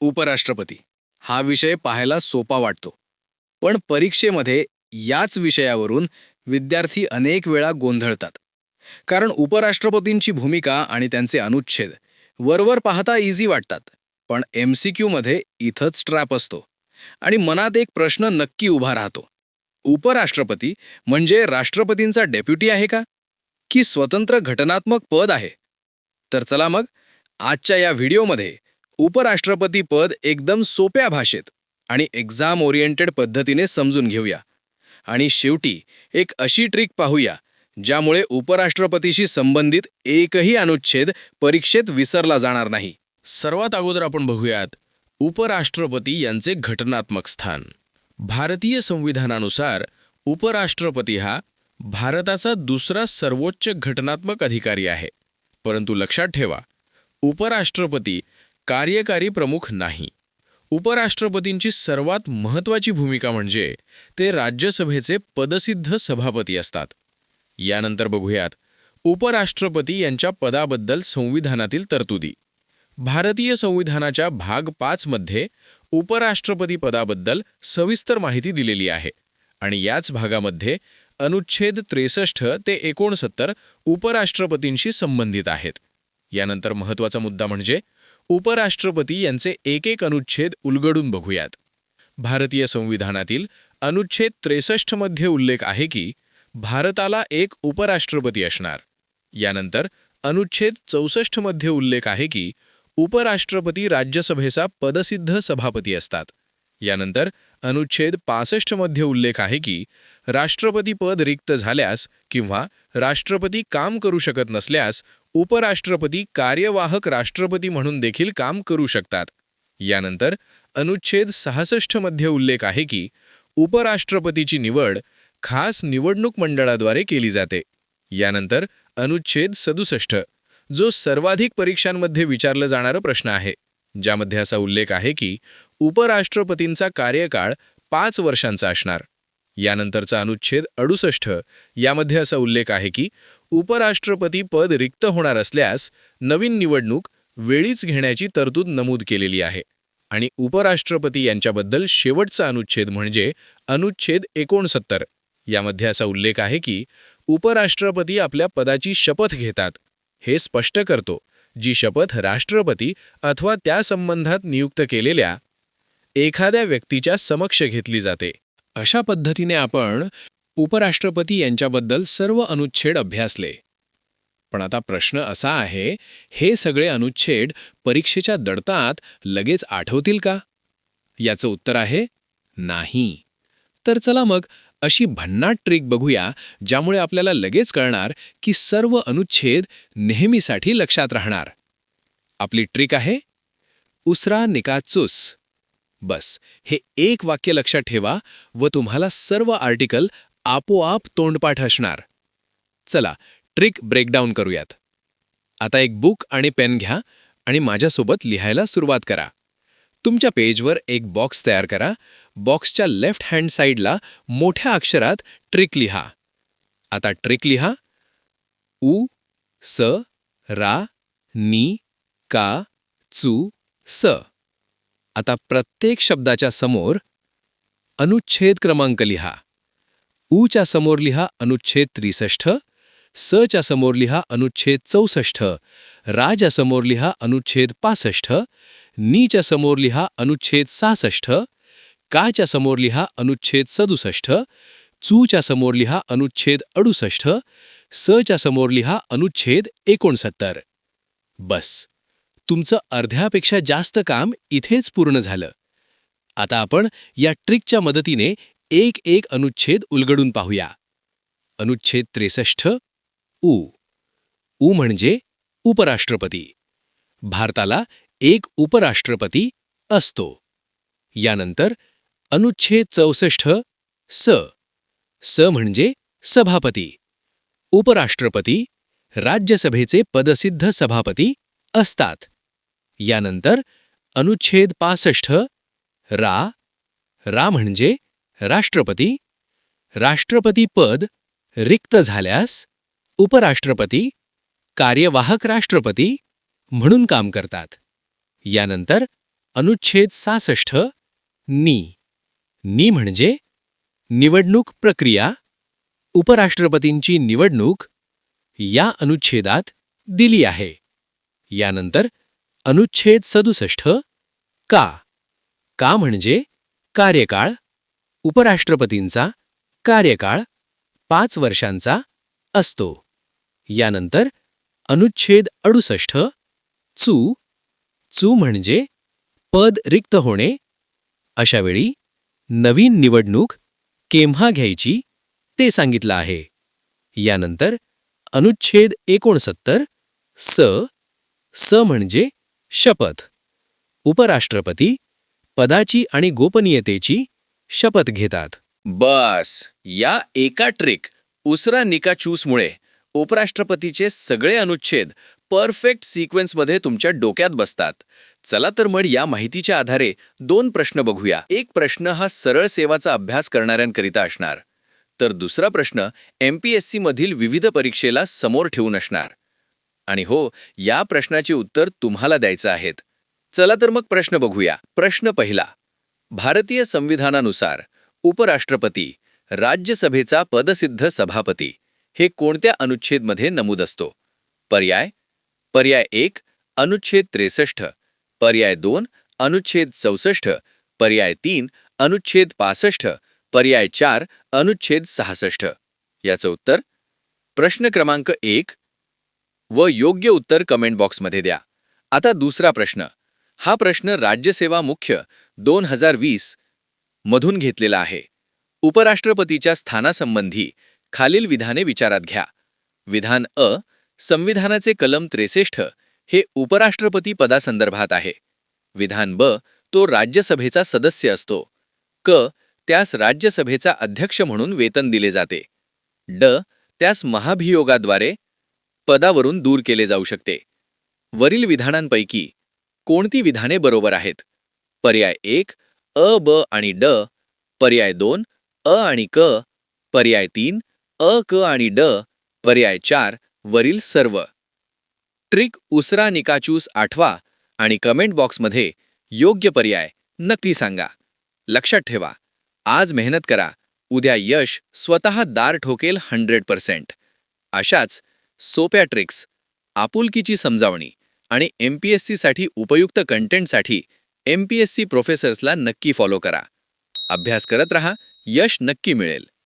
उपराष्ट्रपती. हा विषय पाहायला सोपा वाटतो. पण परीक्षेमध्ये याच विषयावरून विद्यार्थी अनेक वेळा गोंधळतात. कारण उपराष्ट्रपतींची भूमिका आणि त्यांचे अनुच्छेद वरवर पाहता इझी वाटतात. पण एम सी क्यूमध्ये इथंच ट्रॅप असतो. आणि मनात एक प्रश्न नक्की उभा राहतो. उपराष्ट्रपती म्हणजे राष्ट्रपतींचा डेप्युटी आहे का? की स्वतंत्र घटनात्मक पद आहे? तर चला मग आजच्या या व्हिडिओमध्ये उपराष्ट्रपती पद एकदम सोप्या भाषेत आणि एक्झाम ओरिएंटेड पद्धतीने समजून घेऊया. आणि शेवटी एक अशी ट्रिक पाहूया ज्यामुळे उपराष्ट्रपतीशी संबंधित एकही अनुच्छेद परीक्षेत विसरला जाणार नाही. सर्वात अगोदर आपण बघूयात उपराष्ट्रपती यांचे घटनात्मक स्थान. भारतीय संविधानानुसार उपराष्ट्रपती हा भारताचा दुसरा सर्वोच्च घटनात्मक अधिकारी आहे. परंतु लक्षात ठेवा उपराष्ट्रपती कार्यकारी प्रमुख नाही. उपराष्ट्रपतींची सर्वात महत्त्वाची भूमिका म्हणजे ते राज्यसभेचे पदसिद्ध सभापती असतात. यानंतर बघूयात उपराष्ट्रपती यांच्या पदाबद्दल संविधानातील तरतुदी. भारतीय संविधानाच्या भाग पाचमध्ये उपराष्ट्रपती पदाबद्दल सविस्तर माहिती दिलेली आहे आणि याच भागामध्ये अनुच्छेद त्रेसष्ट ते एकोणसत्तर उपराष्ट्रपतींशी संबंधित आहेत. यानंतर महत्त्वाचा मुद्दा म्हणजे उपराष्ट्रपती यांचे एक एक अनुच्छेद उलगडून बघूयात. भारतीय संविधानातील अनुच्छेद त्रेसष्टमध्ये उल्लेख आहे की भारताला एक उपराष्ट्रपती असणार. यानंतर अनुच्छेद चौसष्टमध्ये उल्लेख आहे की उपराष्ट्रपती राज्यसभेचा पदसिद्ध सभापती असतात. यानंतर अनुच्छेद पासष्टमध्ये उल्लेख आहे की राष्ट्रपती पद रिक्त झाल्यास किंवा राष्ट्रपती काम करू शकत नसल्यास उपराष्ट्रपती कार्यवाहक राष्ट्रपती म्हणून देखील काम करू शकतात. यानंतर अनुच्छेद सहासष्टमध्ये उल्लेख आहे की उपराष्ट्रपतीची निवड खास निवडणूक मंडळाद्वारे केली जाते. यानंतर अनुच्छेद सदुसष्ट जो सर्वाधिक परीक्षांमध्ये विचारलं जाणारा प्रश्न आहे ज्यामध्ये असा उल्लेख आहे की उपराष्ट्रपतींचा कार्यकाळ पाच वर्षांचा असणार. यानंतरचा अनुच्छेद अडुसष्ट यामध्ये असा उल्लेख आहे की उपराष्ट्रपती पद रिक्त होणार असल्यास नवीन निवडणूक वेळीच घेण्याची तरतूद नमूद केलेली आहे. आणि उपराष्ट्रपती यांच्याबद्दल शेवटचा अनुच्छेद म्हणजे अनुच्छेद एकोणसत्तर. यामध्ये असा उल्लेख आहे की उपराष्ट्रपती आपल्या पदाची शपथ घेतात. हे स्पष्ट करतो जी शपथ राष्ट्रपती अथवा त्या संबंधात नियुक्त केलेल्या एखाद्या व्यक्तीच्या समक्ष घेतली जाते. अशा पद्धतीने आपण उपराष्ट्रपती यांच्याबद्दल सर्व अनुच्छेद अभ्यासले. पण आता प्रश्न असा आहे हे सगळे अनुच्छेद परीक्षेच्या दडतात लगेच आठवतील का? याचं उत्तर आहे नाही. तर चला मग अशी भन्नाट ट्रिक बघूया ज्यामुळे आपल्याला लगेच कळणार की सर्व अनुच्छेद नेहमीसाठी लक्षात राहणार. आपली ट्रिक आहे उसरा निकाचूस बस हे एक वाक्य लक्षात ठेवा व तुम्हाला सर्व आर्टिकल आपोआप तोंडपाठ असणार. चला ट्रिक ब्रेकडाऊन करूयात. आता एक बुक आणि पेन घ्या आणि माझ्यासोबत लिहायला सुरुवात करा. तुमच्या पेजवर एक बॉक्स तयार करा. बॉक्सच्या लेफ्ट हँड साईडला मोठ्या अक्षरात ट्रिक लिहा. आता ट्रिक लिहा. उ स रा नी का चू स. आता प्रत्येक शब्दाच्या समोर अनुच्छेद क्रमांक लिहा. ऊच्या समोर लिहा अनुच्छेद त्रिसष्ट सच्या समोर लिहा अनुच्छेद चौसष्ट राच्या समोर लिहा अनुच्छेद पासष्ट नीच्या समोर लिहा अनुच्छेद सहासष्ट काच्या समोर लिहा अनुच्छेद सदुसष्ट चूच्या समोर लिहा अनुच्छेद अडुसष्ट सच्या समोर लिहा अनुच्छेद एकोणसत्तर. बस. तुमचं अर्ध्यापेक्षा जास्त काम इथेच पूर्ण झालं. आता आपण या ट्रिकच्या मदतीने एक एक अनुच्छेद उलगडून पाहूया. अनुच्छेद त्रेसष्ट उ. उ म्हणजे उपराष्ट्रपती. भारताला एक उपराष्ट्रपती असतो. यानंतर अनुच्छेद चौसष्ट स. स म्हणजे सभापती. उपराष्ट्रपती राज्यसभेचे पदसिद्ध सभापती असतात. यानंतर अनुच्छेद पासष्ट रा. रा म्हणजे राष्ट्रपती? राष्ट्रपती पद रिक्त झाल्यास उपराष्ट्रपती कार्यवाहक राष्ट्रपती म्हणून काम करतात. यानंतर अनुच्छेद सासष्ट नी. नी म्हणजे निवडणूक प्रक्रिया उपराष्ट्रपतींची निवडणूक या अनुच्छेदात दिली आहे. यानंतर अनुच्छेद सदुसष्ट का. का म्हणजे कार्यकाळ उपराष्ट्रपतींचा कार्यकाळ पाच वर्षांचा असतो. यानंतर अनुच्छेद अडुसष्ट चू चू म्हणजे पद रिक्त होणे. अशावेळी नवीन निवडणूक केव्हा घ्यायची ते सांगितलं आहे. यानंतर अनुच्छेद एकोणसत्तर स स म्हणजे शपथ. उपराष्ट्रपती पदाची आणि गोपनीयतेची शपथ घेतात. बस. या एका ट्रिक उसरा निका चूसमुळे उपराष्ट्रपतीचे सगळे अनुच्छेद परफेक्ट सिक्वेन्समध्ये तुमच्या डोक्यात बसतात. चला तर मग या माहितीच्या आधारे दोन प्रश्न बघूया. एक प्रश्न हा सरळ सेवाचा अभ्यास करणाऱ्यांकरिता असणार. तर दुसरा प्रश्न एम पी एस सीमधील विविध परीक्षेला समोर ठेवून असणार. आणि हो या प्रश्नाचे उत्तर तुम्हाला द्यायचं आहेत. चला तर मग प्रश्न बघूया. प्रश्न पहिला. भारतीय संविधानानुसार उपराष्ट्रपती राज्यसभेचा पदसिद्ध सभापती हे कोणत्या अनुच्छेदमध्ये नमूद असतो? पर्याय पर्याय एक अनुच्छेद त्रेसष्ट पर्याय दोन अनुच्छेद चौसष्ट पर्याय तीन अनुच्छेद पासष्ट पर्याय चार अनुच्छेद सहासष्ट. याचं उत्तर? प्रश्न क्रमांक एक व योग्य उत्तर कमेंट बॉक्समध्ये द्या. आता दुसरा प्रश्न. हा प्रश्न राज्यसेवा मुख्य दोन हजार वीस मधून घेतलेला आहे. उपराष्ट्रपतीच्या स्थानासंबंधी खालील विधाने विचारात घ्या. विधान अ संविधानाचे कलम त्रेसष्ट हे उपराष्ट्रपती पदासंदर्भात आहे. विधान ब तो राज्यसभेचा सदस्य असतो. क त्यास राज्यसभेचा अध्यक्ष म्हणून वेतन दिले जाते. ड त्यास महाभियोगाद्वारे पदावरून दूर केले जाऊ शकते. वरील विधानांपैकी कोणती विधाने बरोबर आहेत? पर्याय एक अ ब आणि ड. पर्याय दोन अ आणि क. पर्याय तीन अ क आणि ड. पर्याय चार वरील सर्व. ट्रिक उसरा निकाचूस आठवा आणि कमेंट बॉक्समध्ये योग्य पर्याय नक्की सांगा. लक्षात ठेवा आज मेहनत करा उद्या यश स्वतः दार ठोकेल हंड्रेड पर्सेंट अशाच सोप्या ट्रिक्स आपुलकीची समजावणी. आणि एम पी एस सीसाठी उपयुक्त कंटेंटसाठी एम पी एस सी प्रोफेसर्सला नक्की फॉलो करा. अभ्यास करत रहा यश नक्की मिळेल.